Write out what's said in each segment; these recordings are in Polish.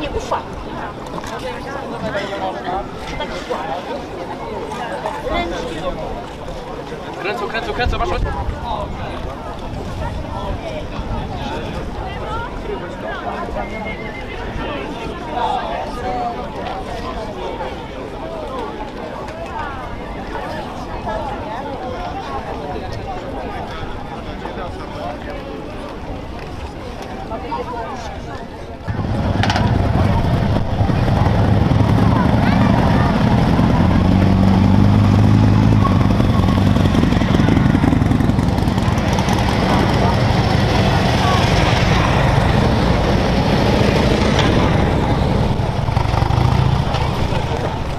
Nie. Tak Kręcą, kręcą, kręcą, masz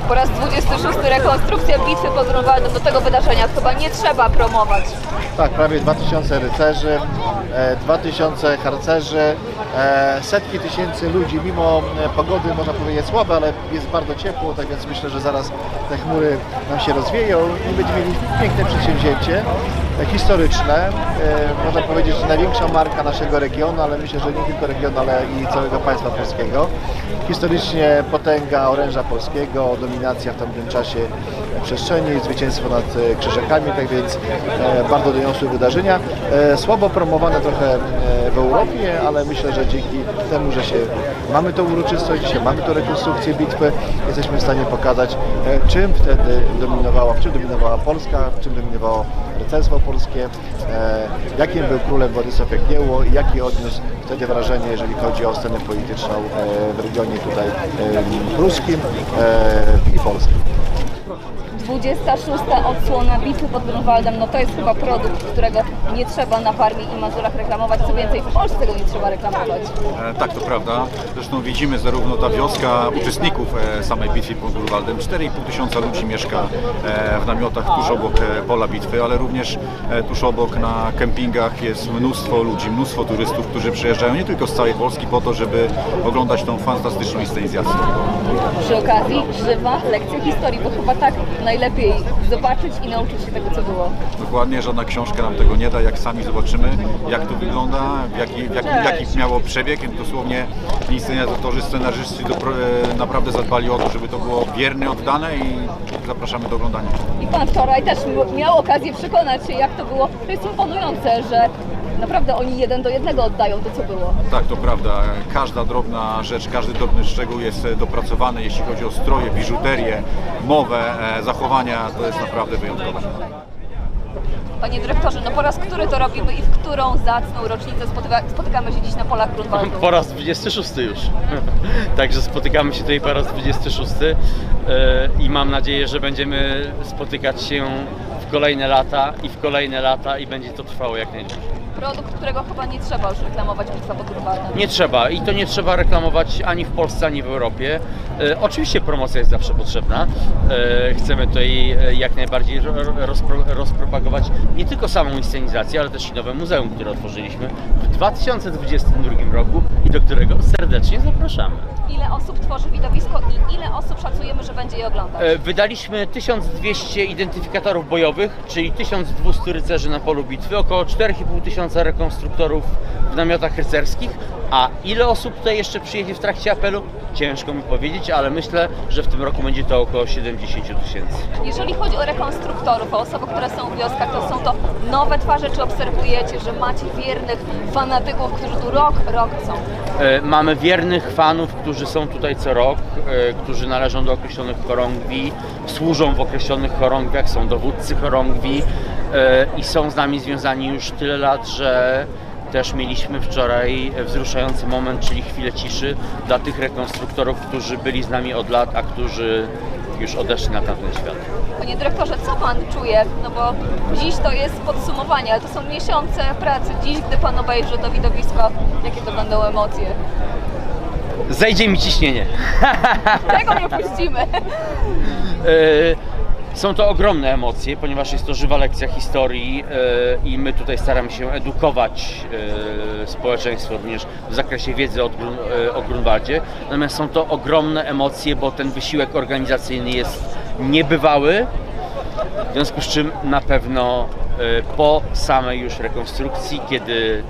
Po raz 26 rekonstrukcja bitwy Grunwaldem. Do tego wydarzenia chyba nie trzeba promować. Tak, prawie 2000 rycerzy, e, 2000 harcerzy, e, setki tysięcy ludzi, mimo e, pogody można powiedzieć słabe, ale jest bardzo ciepło, tak więc myślę, że zaraz te chmury nam się rozwieją i będziemy mieli piękne przedsięwzięcie, e, historyczne. E, Można powiedzieć, że największa marka naszego regionu, ale myślę, że nie tylko regionu, ale i całego państwa polskiego. Historycznie potęga oręża polskiego, dominacja w tamtym czasie przestrzeni, zwycięstwo nad e, Krzyżakami, tak więc e, bardzo doniosłe wydarzenia. E, Słabo promowane trochę w Europie, ale myślę, że dzięki temu, że się mamy tą uroczystość, dzisiaj mamy tą rekonstrukcję bitwy, jesteśmy w stanie pokazać, czym wtedy dominowała, w czym dominowała Polska, w czym dominowało rycerstwo polskie, jakim był królem Władysław Jagiełło i jakie odniósł wtedy wrażenie, jeżeli chodzi o scenę polityczną w regionie tutaj pruskim i polskim. 26 odsłona bitwy pod Grunwaldem, no to jest chyba produkt, którego nie trzeba na Parmie i Mazurach reklamować. Co więcej, w Polsce go nie trzeba reklamować. E, Tak, to prawda. Zresztą widzimy zarówno ta wioska uczestników e, samej bitwy pod Grunwaldem. 4,5 tysiąca ludzi mieszka e, w namiotach tuż obok e, pola bitwy, ale również e, tuż obok na kempingach jest mnóstwo ludzi, mnóstwo turystów, którzy przyjeżdżają nie tylko z całej Polski po to, żeby oglądać tą fantastyczną inscenizację. Przy okazji żywa lekcja historii, bo chyba tak najlepiej zobaczyć i nauczyć się tego, co było. Dokładnie, żadna książka nam tego nie da, jak sami zobaczymy, jak to wygląda, w jaki, w jaki, jaki miało przebieg. Dosłownie inscenizatorzy, scenarzyści e, naprawdę zadbali o to, żeby to było wierne, oddane i zapraszamy do oglądania. I pan wczoraj też miał okazję przekonać się, jak to było. To jest imponujące, że naprawdę oni jeden do jednego oddają to, co było. Tak, to prawda. Każda drobna rzecz, każdy drobny szczegół jest e, dopracowany, jeśli chodzi o stroje, biżuterię, mowę, e, zachowania, to jest naprawdę wyjątkowe. Panie dyrektorze, no po raz który to robimy i w którą zacną rocznicę spotyka, spotykamy się dziś na polach Grunwaldu? Po raz 26 już. Także spotykamy się tutaj po raz 26 e, i mam nadzieję, że będziemy spotykać się w kolejne lata i w kolejne lata i będzie to trwało jak najdłużej. Produkt, którego chyba nie trzeba już reklamować bitwa pod Grunwaldem. Nie trzeba i to nie trzeba reklamować ani w Polsce, ani w Europie. E, oczywiście promocja jest zawsze potrzebna. E, chcemy tutaj e, jak najbardziej ro, rozpro, rozpropagować nie tylko samą inscenizację, ale też i nowe muzeum, które otworzyliśmy w 2022 roku i do którego serdecznie zapraszamy. Ile osób tworzy widowisko i ile osób szacujemy, że będzie je oglądać? E, Wydaliśmy 1200 identyfikatorów bojowych, czyli 1200 rycerzy na polu bitwy, około 4500 tysiąca rekonstruktorów w namiotach rycerskich. A ile osób tutaj jeszcze przyjedzie w trakcie apelu? Ciężko mi powiedzieć, ale myślę, że w tym roku będzie to około 70 tysięcy. Jeżeli chodzi o rekonstruktorów, o osoby, które są w wioskach, to są to nowe twarze, czy obserwujecie, że macie wiernych fanatyków, którzy tu rok, rok są? E, Mamy wiernych fanów, którzy są tutaj co rok, e, którzy należą do określonych chorągwi, służą w określonych chorągwiach, są dowódcy chorągwi e, i są z nami związani już tyle lat, że też mieliśmy wczoraj wzruszający moment, czyli chwilę ciszy dla tych rekonstruktorów, którzy byli z nami od lat, a którzy już odeszli na tamten świat. Panie dyrektorze, co Pan czuje? No bo dziś to jest podsumowanie, ale to są miesiące pracy. Dziś, gdy Pan obejrzy to widowisko, jakie to będą emocje? zejdzie mi ciśnienie. Tego nie puścimy. Są to ogromne emocje, ponieważ jest to żywa lekcja historii e, i my tutaj staramy się edukować e, społeczeństwo również w zakresie wiedzy e, o Grunwaldzie. Natomiast są to ogromne emocje, bo ten wysiłek organizacyjny jest niebywały. W związku z czym na pewno po samej już rekonstrukcji, kiedy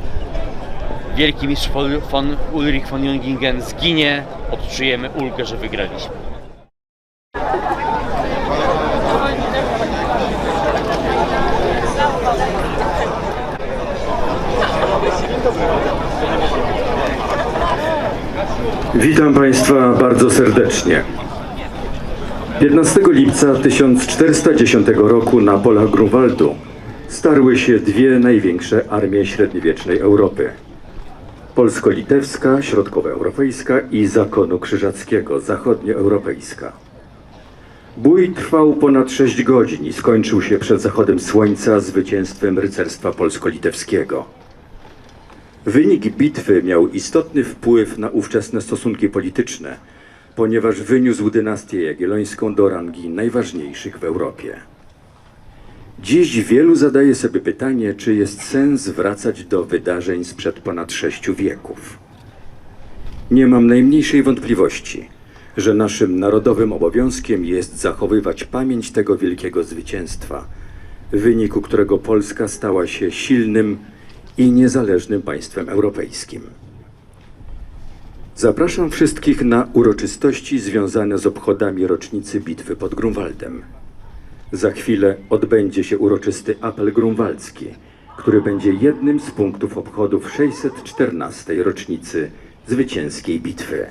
wielki mistrz von Ulrich von Jungingen zginie, odczujemy ulgę, że wygraliśmy. Witam Państwa bardzo serdecznie. 15 lipca 1410 roku na polach Grunwaldu starły się dwie największe armie średniowiecznej Europy. Polsko-litewska, środkowoeuropejska i zakonu krzyżackiego, zachodnioeuropejska. Bój trwał ponad 6 godzin i skończył się przed zachodem słońca zwycięstwem rycerstwa polsko-litewskiego. Wynik bitwy miał istotny wpływ na ówczesne stosunki polityczne, ponieważ wyniósł dynastię jagiellońską do rangi najważniejszych w Europie. Dziś wielu zadaje sobie pytanie, czy jest sens wracać do wydarzeń sprzed ponad sześciu wieków. Nie mam najmniejszej wątpliwości, że naszym narodowym obowiązkiem jest zachowywać pamięć tego wielkiego zwycięstwa, w wyniku którego Polska stała się silnym i niezależnym państwem europejskim. Zapraszam wszystkich na uroczystości związane z obchodami rocznicy bitwy pod Grunwaldem. Za chwilę odbędzie się uroczysty apel grunwaldzki, który będzie jednym z punktów obchodów 614. rocznicy zwycięskiej bitwy.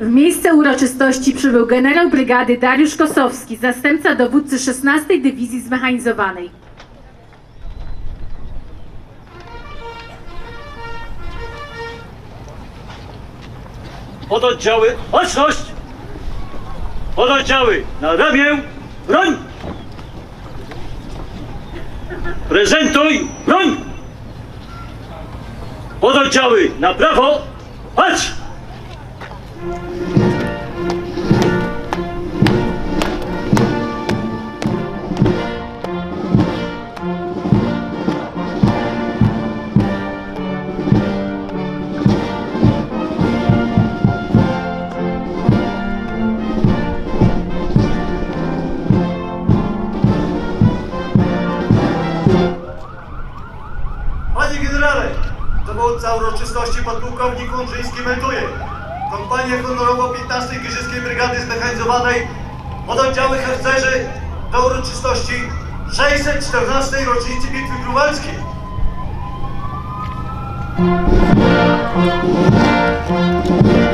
W miejsce uroczystości przybył generał brygady Dariusz Kosowski, zastępca dowódcy 16 Dywizji Zmechanizowanej. Pododdziały, baczność! Pododdziały, na ramię, broń! Prezentuj, broń! Pododdziały, na prawo, patrz! Dowódca uroczystości podpułkownik Łączyński melduje. Kompania honorowo 15 Giżyckiej Brygady Zmechanizowanej pododdziały harcerzy do uroczystości 614 rocznicy Bitwy Grunwaldzkiej. Czołem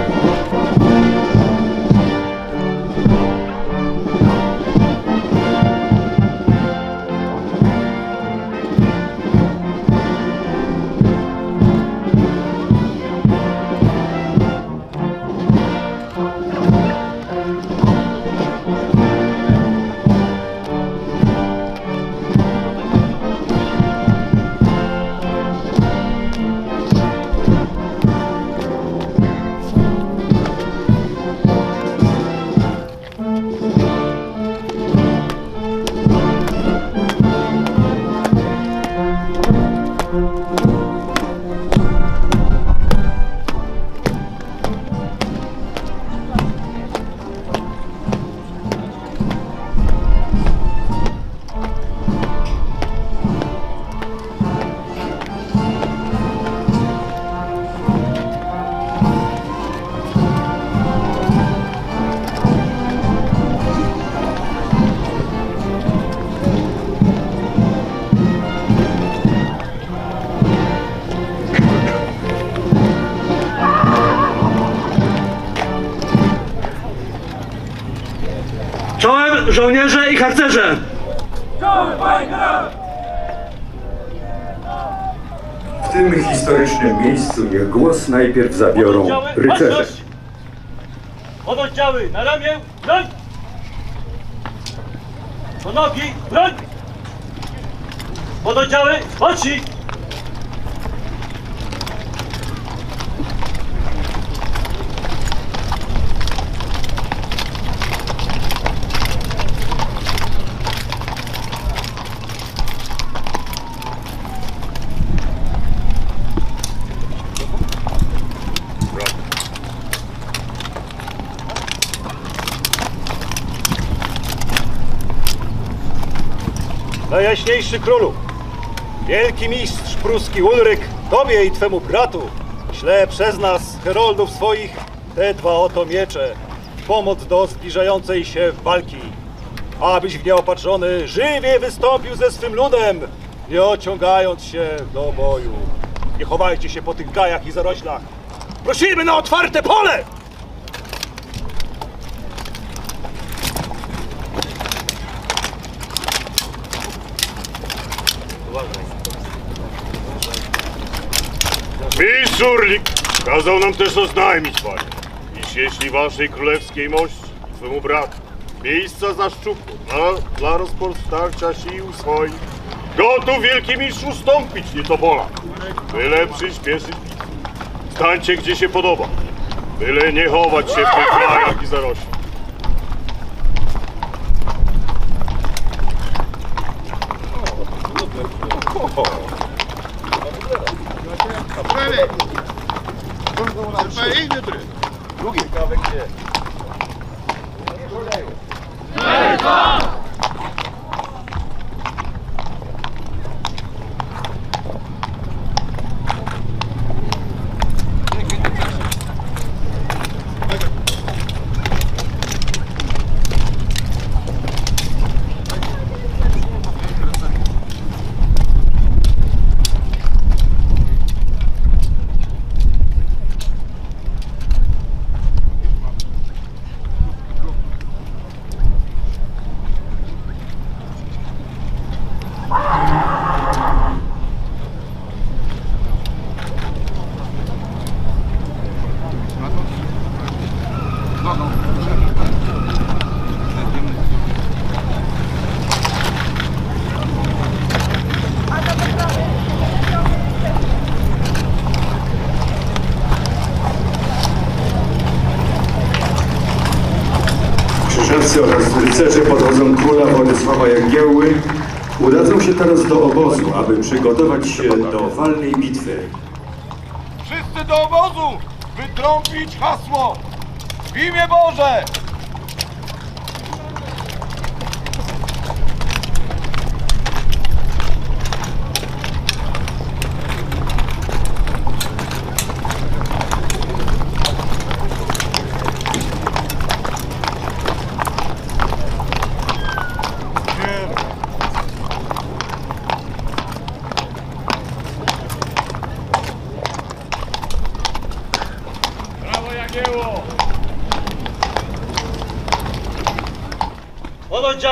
żołnierze i harcerze! W tym historycznym miejscu niech głos najpierw zabiorą rycerze. Pododdziały, na ramię, broń! Do nogi, broń! Pododdziały, boczni! Najjaśniejszy królu, wielki mistrz pruski Ulryk, tobie i twemu bratu śle przez nas, heroldów swoich, te dwa oto miecze, pomoc do zbliżającej się walki. Abyś w nieopatrzony żywie wystąpił ze swym ludem, nie ociągając się do boju. Nie chowajcie się po tych gajach i zaroślach. Prosimy na otwarte pole! Mistrz Urlik kazał nam też oznajmić, panie, iż jeśli waszej królewskiej mości i twemu bratu miejsca zaszczupu dla, dla rozpostarcia sił swoich, gotów wielki mistrz ustąpić nie to pola, byle przyspieszyć. Stańcie gdzie się podoba, byle nie chować się w tych krajach i zaroślach. 아, 에이, 얘들이. 여기. 백지. Aby przygotować się do walnej bitwy. Wszyscy do obozu! Wytrąbić hasło! W imię Boże!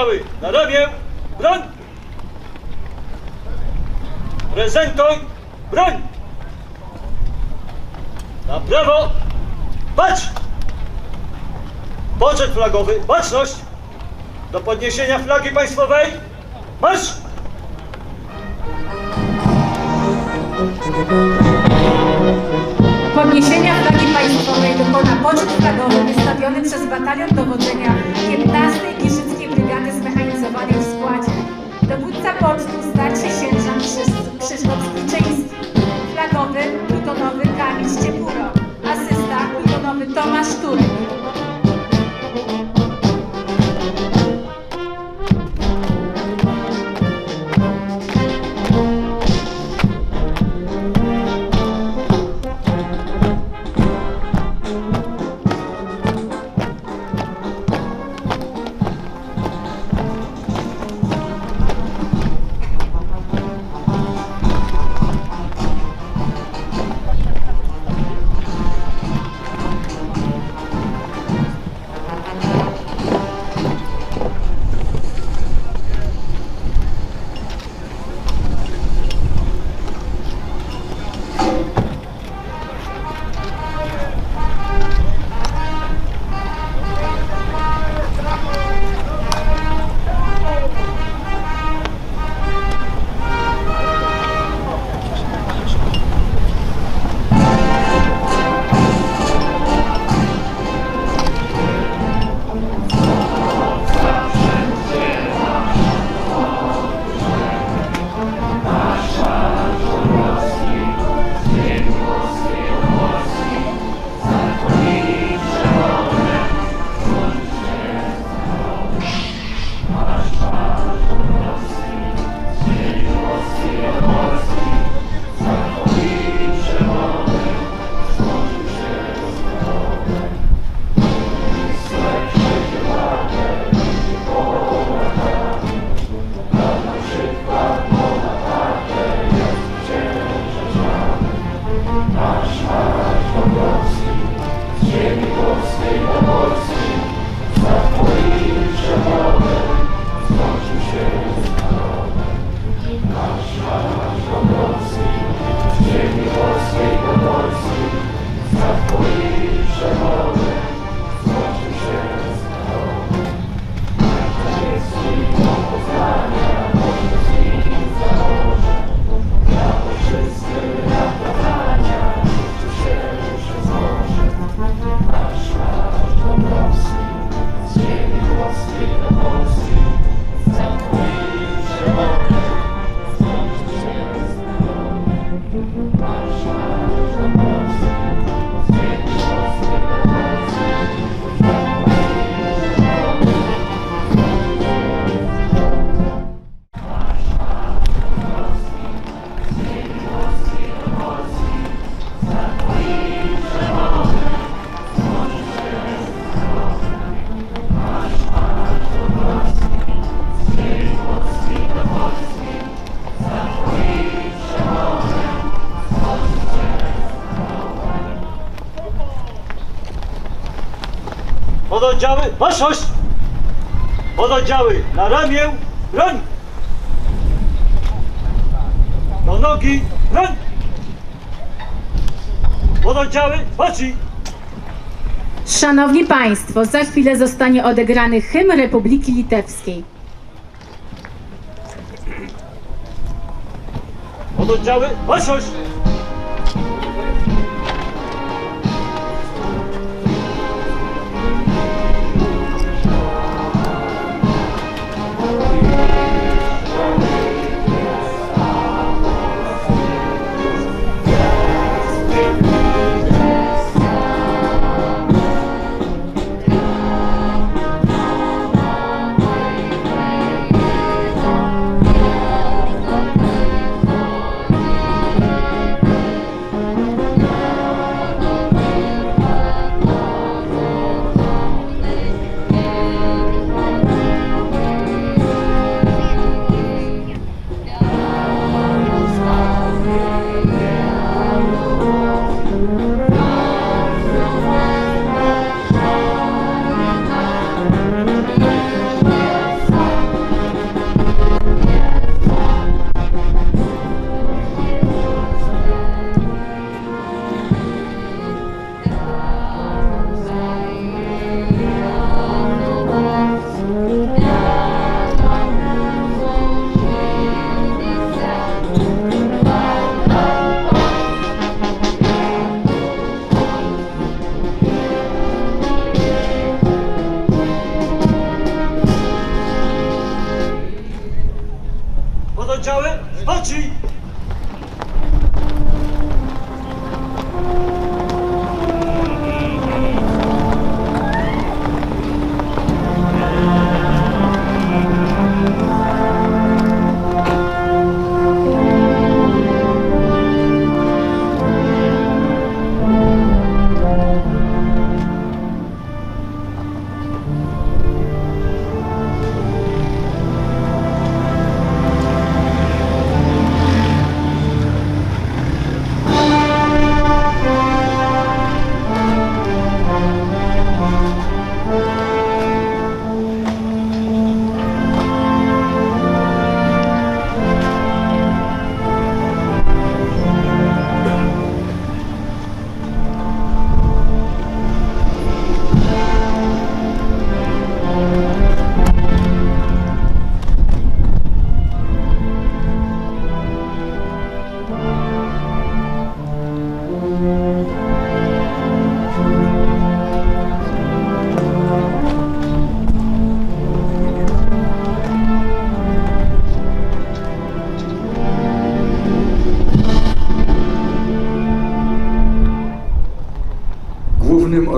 Oddziały na ramię, broń! Prezentuj broń! Na prawo, patrz! Poczet flagowy, baczność! Do podniesienia flagi państwowej, marsz! Podniesienia flagi państwowej dokona poczet flagowy wystawiony przez batalion dowodzenia 15 Giżyckiej Brygady Zmechanizowanej w składzie. Dowódca pocztu starszy sierżant Krzysz- Krzysztof Skiczyński. Flagowy plutonowy Kamil Ściepuro. Asysta plutonowy Tomasz Turek. Pododdziały, waszość! Pododdziały na ramię, broń! Do nogi, broń! Pododdziały, patrz! Szanowni Państwo, za chwilę zostanie odegrany hymn Republiki Litewskiej. Pododdziały, waszość!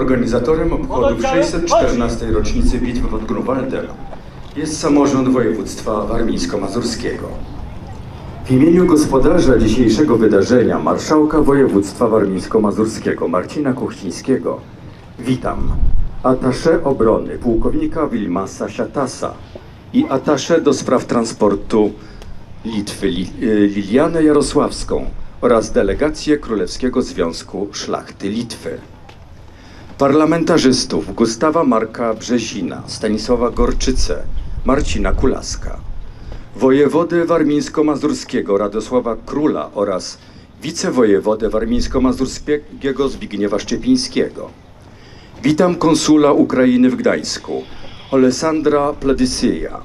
Organizatorem obchodów 614 rocznicy bitwy pod Grunwaldem jest samorząd województwa warmińsko-mazurskiego. W imieniu gospodarza dzisiejszego wydarzenia, marszałka województwa warmińsko-mazurskiego Marcina Kuchcińskiego, witam atasze obrony pułkownika Wilmasa Siatasa i atasze do spraw transportu Litwy Li, y, Lilianę Jarosławską oraz delegację Królewskiego Związku Szlachty Litwy parlamentarzystów Gustawa Marka Brzezina, Stanisława Gorczycę, Marcina Kulaska, wojewodę warmińsko-mazurskiego Radosława Króla oraz wicewojewodę warmińsko-mazurskiego Zbigniewa Szczepińskiego. Witam konsula Ukrainy w Gdańsku, Alessandra Pledysyja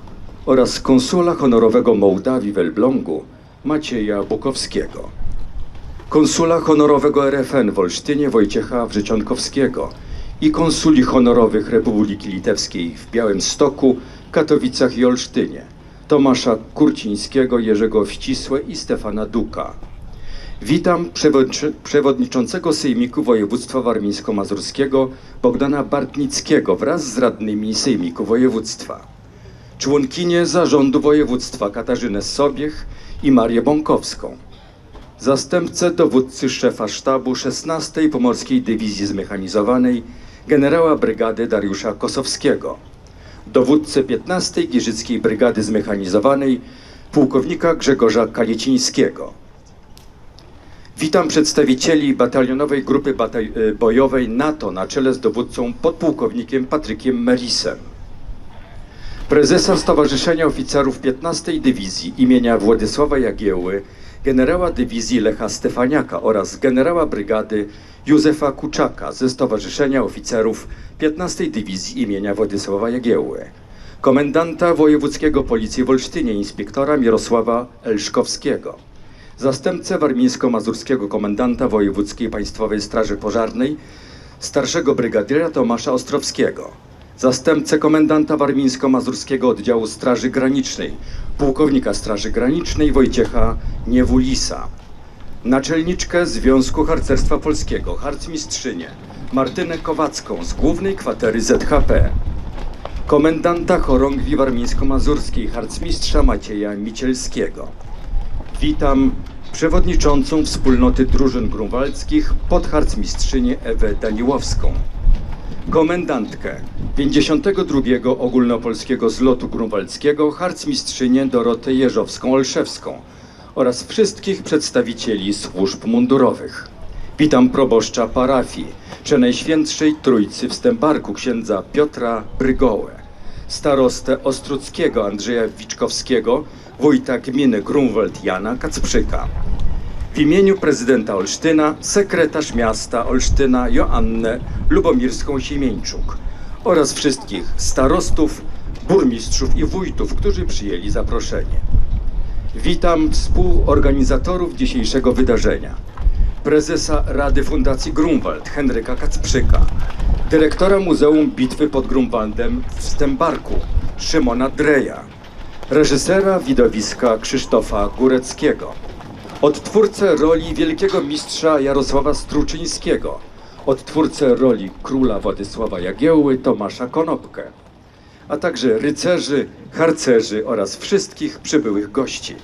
oraz konsula honorowego Mołdawii w Elblągu, Macieja Bukowskiego konsula honorowego RFN w Olsztynie Wojciecha Wrzecionkowskiego i konsuli honorowych Republiki Litewskiej w Białymstoku, Katowicach i Olsztynie Tomasza Kurcińskiego, Jerzego Wcisłe i Stefana Duka. Witam przewodniczącego Sejmiku Województwa Warmińsko-Mazurskiego Bogdana Bartnickiego wraz z radnymi Sejmiku Województwa. Członkinie Zarządu Województwa Katarzynę Sobiech i Marię Bąkowską zastępcę dowódcy szefa sztabu 16 Pomorskiej Dywizji Zmechanizowanej generała brygady Dariusza Kosowskiego, dowódcę 15 Giżyckiej Brygady Zmechanizowanej pułkownika Grzegorza Kaliecińskiego. Witam przedstawicieli batalionowej grupy y, bojowej NATO na czele z dowódcą podpułkownikiem Patrykiem Merisem. Prezesa Stowarzyszenia Oficerów 15 Dywizji imienia Władysława Jagieły, generała dywizji Lecha Stefaniaka oraz generała brygady Józefa Kuczaka ze Stowarzyszenia Oficerów 15 Dywizji imienia Władysława Jagieły, komendanta wojewódzkiego Policji w Olsztynie inspektora Mirosława Elszkowskiego, zastępcę warmińsko-mazurskiego komendanta wojewódzkiej Państwowej Straży Pożarnej starszego brygadiera Tomasza Ostrowskiego, zastępcę komendanta warmińsko-mazurskiego oddziału Straży Granicznej, pułkownika Straży Granicznej Wojciecha Niewulisa, naczelniczkę Związku Harcerstwa Polskiego, harcmistrzynię Martynę Kowacką z głównej kwatery ZHP, komendanta chorągwi warmińsko-mazurskiej, harcmistrza Macieja Micielskiego. Witam przewodniczącą wspólnoty drużyn grunwaldzkich podharcmistrzynię Ewę Daniłowską, komendantkę 52 Ogólnopolskiego Zlotu Grunwaldzkiego harcmistrzynię Dorotę Jeżowską-Olszewską oraz wszystkich przedstawicieli służb mundurowych. Witam proboszcza parafii Przenajświętszej Trójcy w Stębarku księdza Piotra Brygołę, starostę Ostruckiego Andrzeja Wiczkowskiego, wójta gminy Grunwald Jana Kacprzyka. W imieniu prezydenta Olsztyna, sekretarz miasta Olsztyna Joannę Lubomirską-Siemieńczuk oraz wszystkich starostów, burmistrzów i wójtów, którzy przyjęli zaproszenie. Witam współorganizatorów dzisiejszego wydarzenia. Prezesa Rady Fundacji Grunwald Henryka Kacprzyka, dyrektora Muzeum Bitwy pod Grunwaldem w Stębarku Szymona Dreja, reżysera widowiska Krzysztofa Góreckiego, odtwórcę roli wielkiego mistrza Jarosława Struczyńskiego, odtwórcę roli króla Władysława Jagiełły Tomasza Konopkę, a także rycerzy, harcerzy oraz wszystkich przybyłych gości.